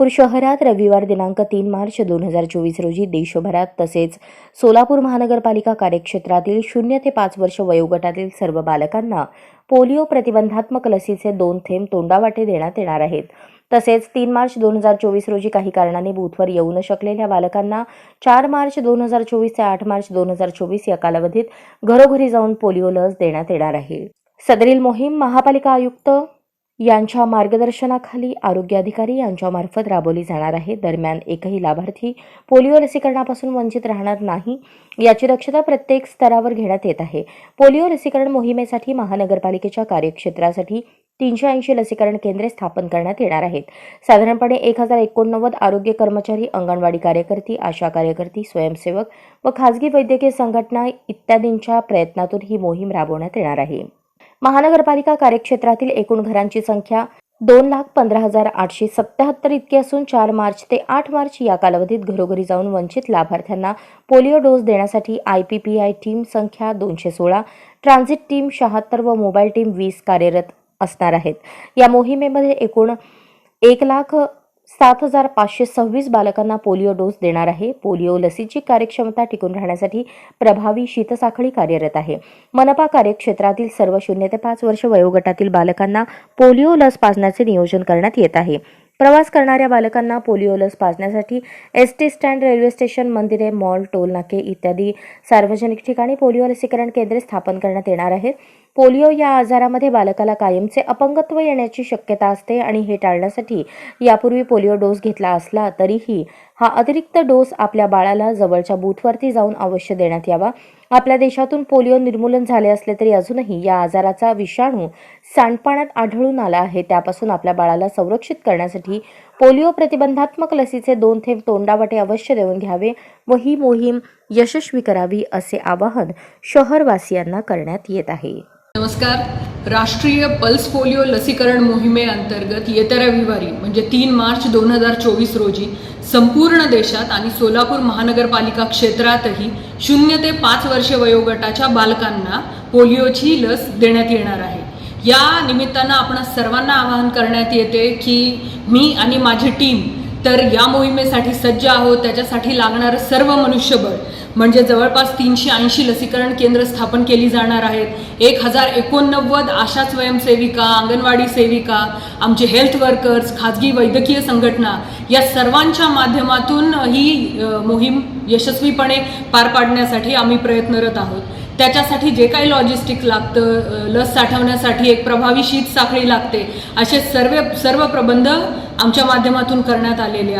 नागपूर शहरात रविवार दिनांक तीन मार्च दोन हजार चोवीस रोजी देशभरात तसेच सोलापूर महानगरपालिका कार्यक्षेत्रातील शून्य ते पाच वर्ष वयोगटातील सर्व बालकांना पोलिओ प्रतिबंधात्मक लसीचे दोन थेंब तोंडावाटे देण्यात येणार आहेत. तसेच तीन मार्च दोन हजार चोवीस रोजी काही कारणाने बूथवर येऊ न शकलेल्या बालकांना चार मार्च दोन हजार चोवीस ते आठ मार्च दोन हजार चोवीस या कालावधीत घरोघरी जाऊन पोलिओ लस देण्यात येणार आहे. सदरील मोहीम महापालिका आयुक्त यांच्या मार्गदर्शनाखाली आरोग्य अधिकारी यांच्यामार्फत राबवली जाणार आहे. दरम्यान एकही लाभार्थी पोलिओ लसीकरणापासून वंचित राहणार नाही याची दक्षता प्रत्येक स्तरावर घेण्यात येत आहे. पोलिओ लसीकरण मोहिमेसाठी महानगरपालिकेच्या कार्यक्षेत्रासाठी तीनशे ऐंशी लसीकरण केंद्रे स्थापन करण्यात येणार आहेत. साधारणपणे एक हजार एकोणनव्वद आरोग्य कर्मचारी अंगणवाडी कार्यकर्ती आशा कार्यकर्ती स्वयंसेवक व खासगी वैद्यकीय संघटना इत्यादींच्या प्रयत्नातून ही मोहीम राबवण्यात येणार आहे. महानगरपालिका कार्यक्षेत्रातील एकूण घरांची संख्या दोन लाख पंधरा हजार आठशे सत्याहत्तर इतकी असून चार मार्च ते आठ मार्च या कालावधीत घरोघरी जाऊन वंचित लाभार्थ्यांना पोलिओ डोस देण्यासाठी I P P I team संख्या दोनशे सोळा ट्रान्झिट टीम शहात्तर व मोबाईल टीम वीस कार्यरत असणार आहेत. या मोहिमेमध्ये एकूण एक लाख सात हजार पाचशे सव्वीस बालकांना पोलिओ डोस देणार आहे. पोलिओ लसीची कार्यक्षमता टिकून राहण्यासाठी प्रभावी शीतसाखळी कार्यरत आहे. मनपा कार्यक्षेत्रातील सर्व शून्य ते पाच वर्ष वयोगटातील बालकांना पोलिओ लस पाजण्याचे नियोजन करण्यात येत आहे. प्रवास करणाऱ्या बालकांना पोलिओ लस पाजण्यासाठी S T stand railway station मंदिरे मॉल टोल नाके इत्यादी सार्वजनिक ठिकाणी पोलिओ लसीकरण केंद्रे स्थापन करण्यात येणार आहेत. पोलिओ या आजारामध्ये बालकाला कायमचे अपंगत्व येण्याची शक्यता असते आणि हे टाळण्यासाठी यापूर्वी पोलिओ डोस घेतला असला तरीही हा अतिरिक्त डोस आपल्या बाळाला जवळच्या बूथवरती जाऊन अवश्य देण्यात यावा. आपल्या देशातून पोलिओ निर्मूलन झाले असले तरी अजूनही या आजाराचा विषाणू सांडपाण्यात आढळून आला आहे. त्यापासून आपल्या बाळाला संरक्षित करण्यासाठी पोलिओ प्रतिबंधात्मक लसीचे दोन थेंब तोंडावाटे अवश्य देऊन घ्यावे. व ही मोहीम यशस्वी करावी असे आवाहन शहरवासियांना करण्यात येत आहे. नमस्कार. राष्ट्रीय पल्स पोलिओ लसीकरण मोहिमेअंतर्गत येत्या रविवारी म्हणजे तीन मार्च दोन हजार चोवीस रोजी संपूर्ण देशात आणि सोलापूर महानगरपालिका क्षेत्रातही शून्य ते पाच वर्षे वयोगटाच्या बालकांना पोलिओची लस देण्यात येणार आहे. या निमित्तानं आपण सर्वांना आवाहन करण्यात येते की मी आणि माझी टीम तर या मोहिमेसाठी सज्ज आहोत त्याच्यासाठी लागणारं सर्व मनुष्यबळ. म्हणजे जवळपास तीनशे ऐंशी लसीकरण केंद्र स्थापन केली जाणार आहेत. एक हजार एकोणनव्वद आशा स्वयंसेविका अंगणवाडी सेविका आमचे हेल्थ वर्कर्स खाजगी वैद्यकीय संघटना या सर्वांच्या माध्यमातून ही मोहीम यशस्वीपणे पार पाडण्यासाठी आम्ही प्रयत्नरत आहोत. त्याच्यासाठी जे काही लॉजिस्टिक लागतं लस साठवण्यासाठी एक प्रभावी शीत साखळी लागते असे सर्व सर्व प्रबंध आमच्या माध्यमातून करण्यात आलेले आहेत.